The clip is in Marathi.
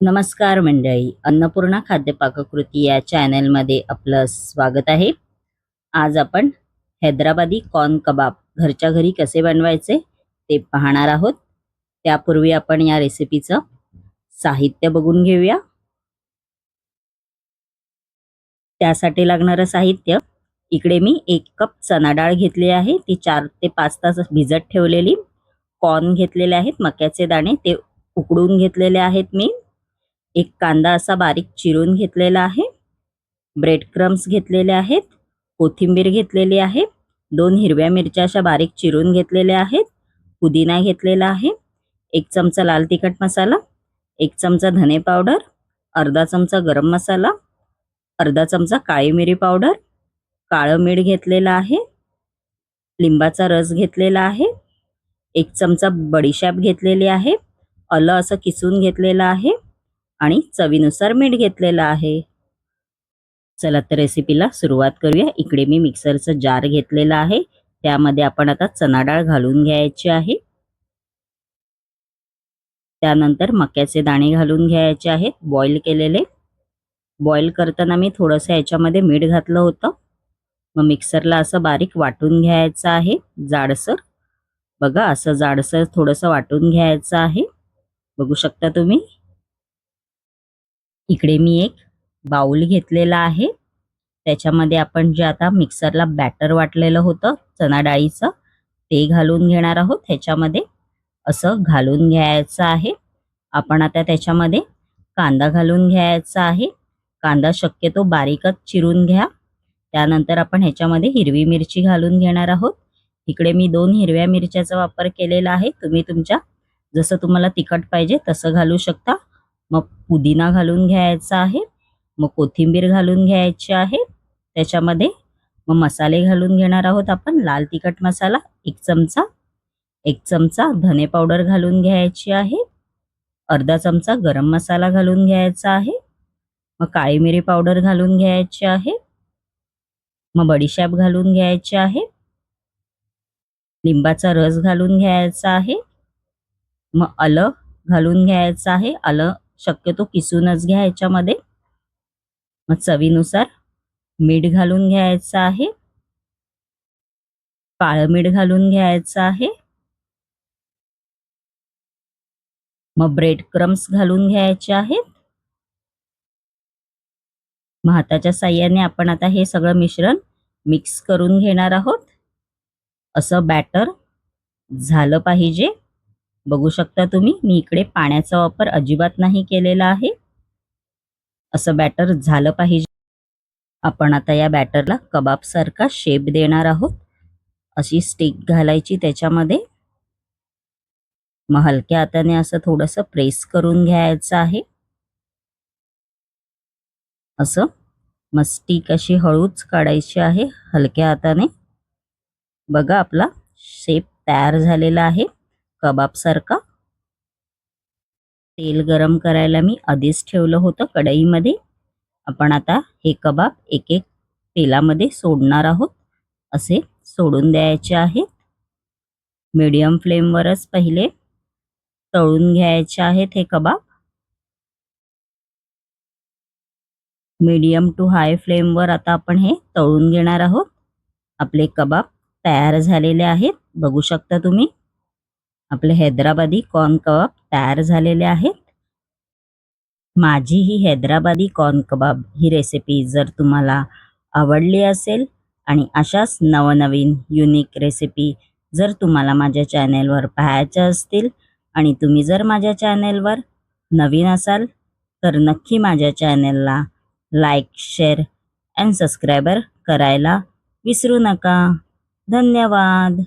नमस्कार मंडळी अन्नपूर्णा खाद्य पाककृती या चॅनलमध्ये आपलं स्वागत आहे. आज आपण हैदराबादी कॉर्न कबाब घरच्या घरी कसे बनवायचे ते पाहणार आहोत. त्यापूर्वी आपण या रेसिपीचं साहित्य बघून घेऊया. त्यासाठी लागणारं साहित्य इकडे मी एक कप चना डाळ घेतली आहे ती चार ते पाच तास भिजत ठेवलेली. कॉर्न घेतलेले आहेत मक्याचे दाणे ते उकडून घेतलेले आहेत मी. एक कांदा असा बारीक चिरून घेतलेला आहे. ब्रेड क्रम्स घेतलेले आहेत. कोथिंबीर घेतलेली आहे. दोन हिरव्या मिरच्या अशा बारीक चिरून घेतलेल्या आहेत. पुदिना घेतलेला आहे. एक चमचा लाल तिखट मसाला एक चमचा धने पावडर अर्धा चमचा गरम मसाला अर्धा चमचा काळी मिरी पावडर काळं मीठ घेतलेलं आहे लिंबाचा रस घेतलेला आहे एक चमचा बडीशाप घेतलेली आहे अलं असं किसून घेतलेलं आहे. आणि चवीनुसार मीठ घेतलेलं आहे. चला तर रेसिपीला सुरुवात करूया. इकडे मी मिक्सरचं जार घेतलेला आहे. त्यामध्ये आपण आता चना डाळ घालून घ्यायची आहे. त्यानंतर मक्याचे दाणे घालून घ्यायचे आहेत. बॉईल केलेले. बॉईल करताना मी थोडंसं याच्यामध्ये मीठ घातलं होतं. मग मिक्सरला असं बारीक वाटून घ्यायचं आहे. जाडसर. बघा असं जाडसर थोडंसं वाटून घ्यायचं आहे. बघू शकता तुम्ही? इकडे मी एक बाउल घेतलेला आहे. त्याच्यामध्ये आपण जे आता मिक्सरला बॅटर वाटलेलं होतं चना डाळीचं ते घालून घेणार आहोत. ह्याच्यामध्ये असं घालून घ्यायचं आहे. आपण आता त्याच्यामध्ये कांदा घालून घ्यायचा आहे. कांदा शक्यतो बारीकच चिरून घ्या. त्यानंतर आपण ह्याच्यामध्ये हिरवी मिरची घालून घेणार आहोत. इकडे मी दोन हिरव्या मिरच्याचा वापर केलेला आहे. तुम्ही तुमच्या जसं तुम्हाला तिखट पाहिजे तसं घालू शकता. मग पुदिना घालून घ्यायचा आहे मग कोथिंबीर घालून घ्यायची आहे. त्याच्यामध्ये मग मसाले घालून घेणार आहोत आपण लाल तिखट मसाला एक चमचा एक चमचा धने पावडर घालून घ्यायची आहे अर्धा चमचा गरम मसाला घालून घ्यायचा आहे मग काळी मिरी पावडर घालून घ्यायची आहे मग बडीशाप घालून घ्यायची आहे लिंबाचा रस घालून घ्यायचा आहे मग आलं घालून घ्यायचं आहे आलं शक्यतो किसूनच घ्या याच्यामध्ये. मग चवीनुसार मीठ घालून घ्यायचं आहे. काळं मीठ घालून घ्यायचं आहे. मग ब्रेड क्रम्स घालून घ्यायचे आहेत. मग हाताच्या साह्याने आपण आता हे सगळं मिश्रण मिक्स करून घेणार आहोत. असं बॅटर झालं पाहिजे. बघू शकता तुम्ही मी इकडे पाण्याचा वापर अजिबात नाही केलेला आहे. असं बॅटर झालं पाहिजे. आपण आता या बॅटरला कबाबसारखा शेप देणार आहोत. अशी स्टिक घालायची त्याच्यामध्ये. मग हलक्या हाताने असं थोडंसं प्रेस करून घ्यायचं आहे. असं मग स्टिक अशी हळूच काढायची आहे हलक्या हाताने. बघा आपला शेप तयार झालेला आहे. कबाब सारखा. तेल गरम करायला मी आधीच ठेवलं होतं कढईमध्ये. आपण आता हे कबाब एक एक तेलामध्ये सोडणार आहोत. असे सोडून द्यायचे आहेत. मीडियम फ्लेमवरच पहिले तळून घ्यायचे आहेत हे कबाब. मीडियम टू हाय फ्लेमवर आता आपण हे तळून घेणार आहोत. आपले कबाब तयार झालेले आहेत. बघू शकता तुम्ही. आपले हैदराबादी कॉर्न कबाब तयार झालेले आहेत. माझी ही हैदराबादी कॉर्न कबाब ही रेसिपी जर तुम्हाला आवडली असेल आणि अशाच नवनवीन युनिक रेसिपी जर तुम्हाला माझ्या चॅनेलवर पाहायच्या असतील आणि तुम्ही जर माझ्या चॅनेलवर नवीन असाल तर नक्की माझ्या चॅनेलला लाईक शेअर अँड सबस्क्रायबर करायला विसरू नका. धन्यवाद.